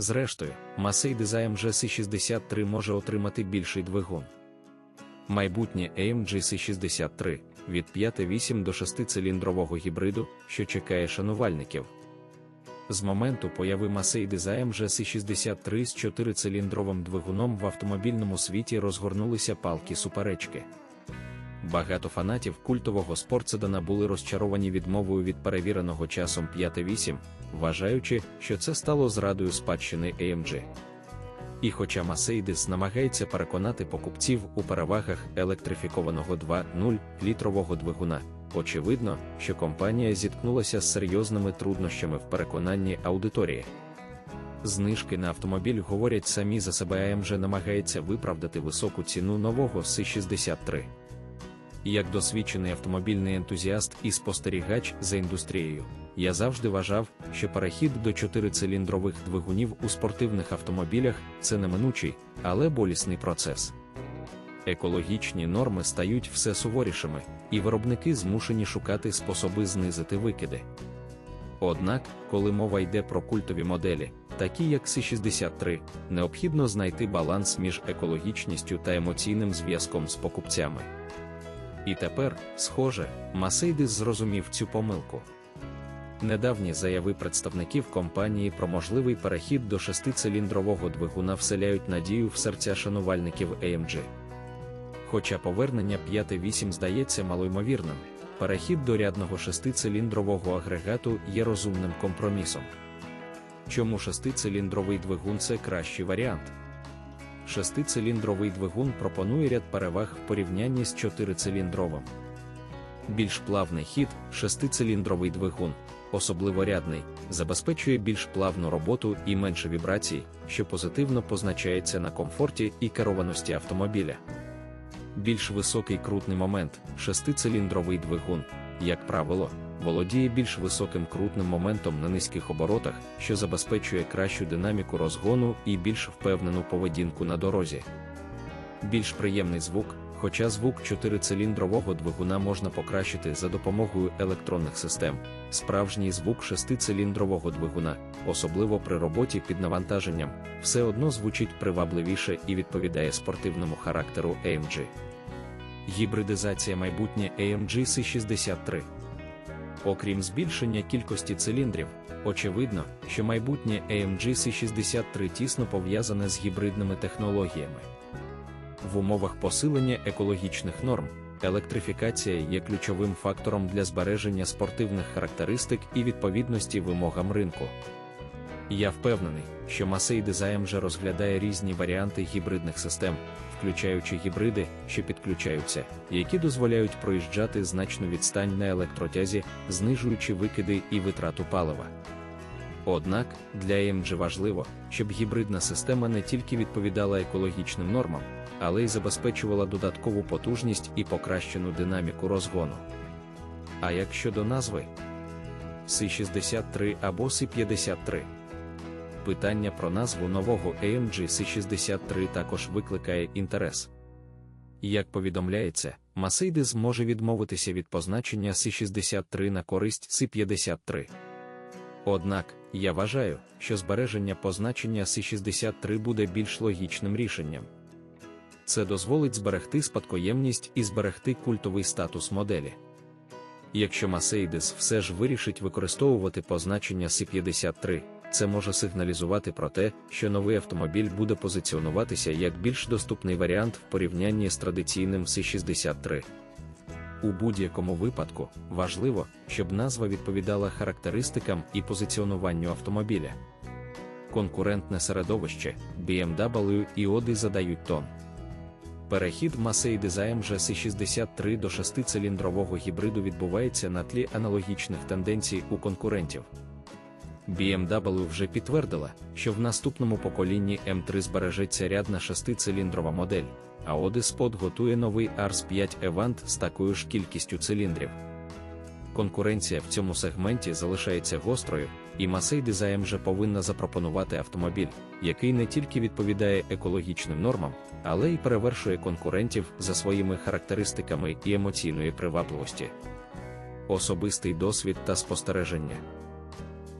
Зрештою, Mercedes AMG C63 може отримати більший двигун. Майбутнє AMG C63 від 5,8 до 6-циліндрового гібриду, що чекає шанувальників. З моменту появи Mercedes AMG C63 з 4-циліндровим двигуном в автомобільному світі розгорнулися палки суперечки. Багато фанатів культового спортседана були розчаровані відмовою від перевіреного часом 5,8, вважаючи, що це стало зрадою спадщини AMG. І хоча Mercedes намагається переконати покупців у перевагах електрифікованого 2.0 літрового двигуна, очевидно, що компанія зіткнулася з серйозними труднощами в переконанні аудиторії. Знижки на автомобіль говорять самі за себе AMG намагається виправдати високу ціну нового C63. Як досвідчений автомобільний ентузіаст і спостерігач за індустрією, я завжди вважав, що перехід до чотирициліндрових двигунів у спортивних автомобілях це неминучий, але болісний процес. Екологічні норми стають все суворішими, і виробники змушені шукати способи знизити викиди. Однак, коли мова йде про культові моделі, такі як С63, необхідно знайти баланс між екологічністю та емоційним зв'язком з покупцями. І тепер, схоже, Mercedes зрозумів цю помилку. Недавні заяви представників компанії про можливий перехід до шестициліндрового двигуна вселяють надію в серця шанувальників AMG. Хоча повернення 5.8 здається малоймовірним, перехід до рядного шестициліндрового агрегату є розумним компромісом. Чому шестициліндровий двигун це кращий варіант? Шестициліндровий двигун пропонує ряд переваг в порівнянні з чотирициліндровим. Більш плавний хід, шестициліндровий двигун, особливо рядний, забезпечує більш плавну роботу і менше вібрацій, що позитивно позначається на комфорті і керованості автомобіля. Більш високий крутний момент, шестициліндровий двигун, як правило, володіє більш високим крутним моментом на низьких оборотах, що забезпечує кращу динаміку розгону і більш впевнену поведінку на дорозі. Більш приємний звук, хоча звук чотирициліндрового двигуна можна покращити за допомогою електронних систем, справжній звук шестициліндрового двигуна, особливо при роботі під навантаженням, все одно звучить привабливіше і відповідає спортивному характеру AMG. Гібридизація майбутнє AMG C63 Окрім збільшення кількості циліндрів, очевидно, що майбутнє AMG C63 тісно пов'язане з гібридними технологіями. В умовах посилення екологічних норм, електрифікація є ключовим фактором для збереження спортивних характеристик і відповідності вимогам ринку. Я впевнений, що Mercedes AMG розглядає різні варіанти гібридних систем, включаючи гібриди, що підключаються, які дозволяють проїжджати значну відстань на електротязі, знижуючи викиди і витрату палива. Однак для AMG важливо, щоб гібридна система не тільки відповідала екологічним нормам, але й забезпечувала додаткову потужність і покращену динаміку розгону. А як щодо назви С63 або С53? Питання про назву нового AMG C63 також викликає інтерес. Як повідомляється, Mercedes може відмовитися від позначення C63 на користь C53. Однак, я вважаю, що збереження позначення C63 буде більш логічним рішенням. Це дозволить зберегти спадкоємність і зберегти культовий статус моделі. Якщо Mercedes все ж вирішить використовувати позначення C53, це може сигналізувати про те, що новий автомобіль буде позиціонуватися як більш доступний варіант в порівнянні з традиційним C63. У будь-якому випадку важливо, щоб назва відповідала характеристикам і позиціонуванню автомобіля. Конкурентне середовище BMW і Audi задають тон. Перехід Mercedes AMG C63 до шестициліндрового гібриду відбувається на тлі аналогічних тенденцій у конкурентів. BMW вже підтвердила, що в наступному поколінні М3 збережеться рядна шестициліндрова модель, а Odyssey готує новий Ars 5 Event з такою ж кількістю циліндрів. Конкуренція в цьому сегменті залишається гострою, і Mercedes AMG повинна запропонувати автомобіль, який не тільки відповідає екологічним нормам, але й перевершує конкурентів за своїми характеристиками і емоційної привабливості. Особистий досвід та спостереження.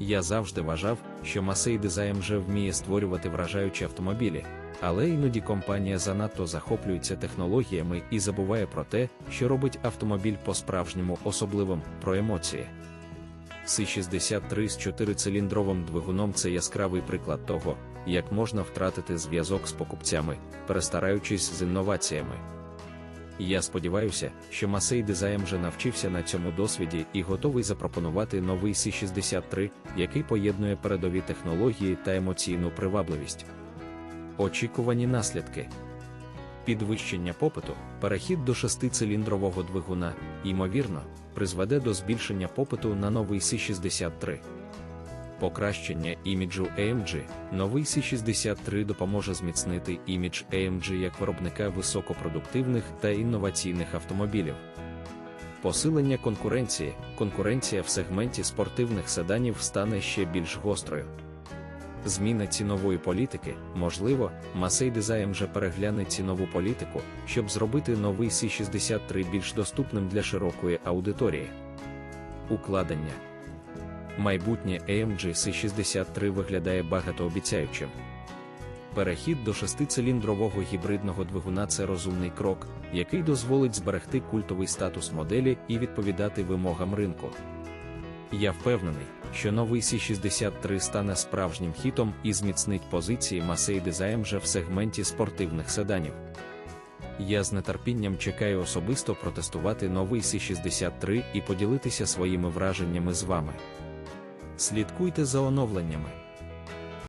Я завжди вважав, що Mercedes AMG вміє створювати вражаючі автомобілі, але іноді компанія занадто захоплюється технологіями і забуває про те, що робить автомобіль по-справжньому особливим про емоції. С63 з чотирициліндровим двигуном це яскравий приклад того, як можна втратити зв'язок з покупцями, перестараючись з інноваціями. Я сподіваюся, що Mercedes AMG навчився на цьому досвіді і готовий запропонувати новий C63, який поєднує передові технології та емоційну привабливість. Очікувані наслідки. Підвищення попиту, перехід до шестициліндрового двигуна, ймовірно, призведе до збільшення попиту на новий C63. Покращення іміджу AMG. Новий C63 допоможе зміцнити імідж AMG як виробника високопродуктивних та інноваційних автомобілів. Посилення конкуренції. Конкуренція в сегменті спортивних седанів стане ще більш гострою. Зміна цінової політики, можливо, Mercedes AMG перегляне цінову політику, щоб зробити новий C63 більш доступним для широкої аудиторії. Укладення майбутнє AMG C63 виглядає багатообіцяючим. Перехід до шестициліндрового гібридного двигуна це розумний крок, який дозволить зберегти культовий статус моделі і відповідати вимогам ринку. Я впевнений, що новий C63 стане справжнім хітом і зміцнить позиції Mercedes AMG в сегменті спортивних седанів. Я з нетерпінням чекаю особисто протестувати новий C63 і поділитися своїми враженнями з вами. Слідкуйте за оновленнями.